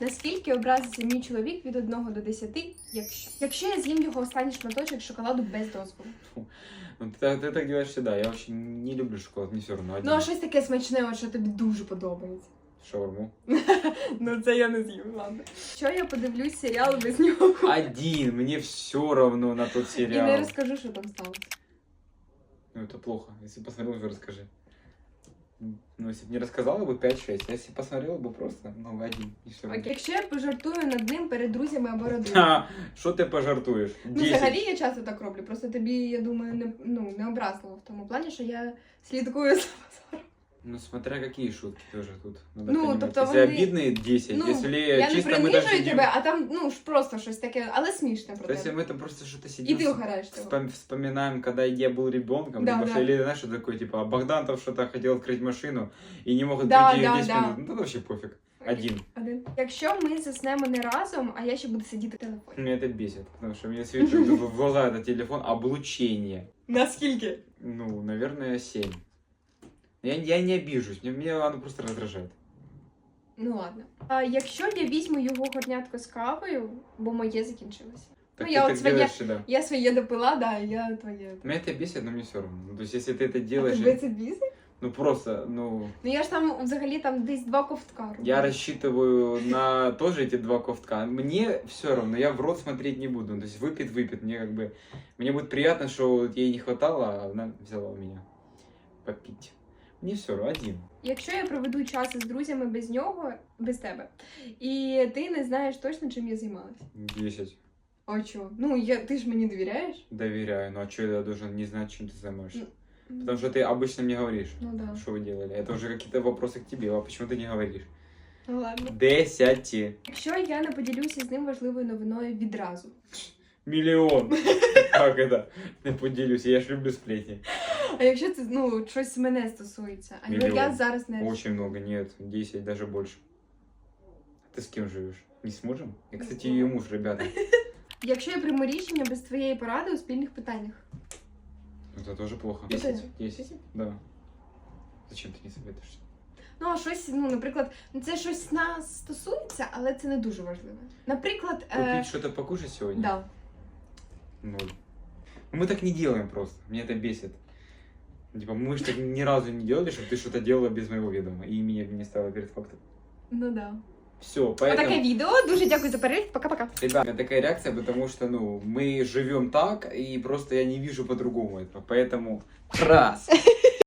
Наскільки образиться мій чоловік від 1 до 10, якщо, якщо я з'їм його останній шматочок шоколаду без дозволу? Ну, ты, ты так делаешь всегда. Я вообще не люблю шоколад, мне все равно. Один. Ну, а щось таке смачне, от що тобі дуже подобається. Шаурму. Ну, це я не з'їм, ладно. Що я подивлюсь серіал без нього? Один, мне все равно на тот І не сериал. розкажу, що там сталося. Ну, это плохо. Если посмотрел, уже расскажи. Ну, если бы не рассказала бы 5-6, а если посмотрела бы просто, ну, один. И все. Окей. Якщо я пожартую над ним перед друзями або родиною. Ха, Что ты пожартуешь? Ну, 10. взагалі я часто так роблю. Просто тобі, я думаю, не, ну, не образливо в тому плані, що я слідкую за Ну, смотря какие шутки тоже тут. Надо Ну, понимать. тобто если вони- обидные 10, Ну, если Я не чисто мы даже принижую сидим... тебе, а там ну ж просто щось таке, але смішне То про есть тебе. мы там просто что-то І сидим, ти с- угораєш того. вспом- вспоминаем, когда я был ребенком, Да, либо да. что, или знаешь, что такое, типа, а Богдан там что-то хотел открыть машину и не мог Да, открыть ее да, 10 да. минут. Ну, это вообще пофиг. Один. Один. Якщо ми заснемо не разом, а я ще буду сидіти в телефоні. Меня это бесит, потому что мне светит в в глаза этот телефон, облучение. Наскільки? Ну, наверное, 7. Я, я не обижусь, мне, мне оно просто раздражает. Ну ладно. А якщо я візьму його горнятко з кавою, бо моє закінчилося. Так Ну, ты я так вот своя- делаешь всегда. Я своє допила, да, я твоє. Меня это бесит, но мне все равно. Ну, то есть, если ты это А делаешь, тебе це бісить? ну просто, ну, Ну я ж там взагалі там десь два ковтка. роблю. я рассчитываю на тоже эти два ковтка. Мне все равно, я в рот смотреть не буду. То есть выпит, выпит. Мне как бы, мне будет приятно, что вот ей не хватало, а она взяла у меня попить. Мне все равно, один. Якщо я проведу час з друзями без нього, без тебе, і ти не знаєш точно, чим я займалася. 10. А чого? Ну я ти ж мені довіряєш? Доверяю. Ну а что я должен не знать, чем ты занимаешься? Ну, Потому что ты обычно мне говоришь, Ну да. что вы делали. Это уже какие-то вопросы к тебе, а почему ты не говоришь? Ну ладно. Десяти. Якщо я не поділюся з ним важливою новиною відразу. Миллион. Как это? Не поделюсь, я ж люблю сплетни. А якщо це ну щось мене стосується, а Мільйон. я зараз не Очень много, нет, 10, даже больше. Ты с кем живешь? Не с мужем? Я, кстати, ее муж, ребята. Якщо я прийму рішення без твоєї поради у спільних питаннях. Это тоже плохо. Десять. 10. 10. Да. Зачем ты не советуешься? Ну, а щось, ну, наприклад, ну, це щось нас стосується, але це не дуже важливо. Наприклад, Купить е... что-то покушать сегодня? да. Ноль. Ну, Мы так не делаем просто. Меня это бесит. Типа, мы же так ни разу не делали, чтобы ты что-то делала без моего ведома. И меня не ставила перед фактом. Ну да. Все, Отаке поэтому... відео. Дуже дякую за перегляд. Пока-пока. Ребят, у меня такая реакция, потому что, ну, мы живем так, и просто я не вижу по-другому этого. Поэтому раз.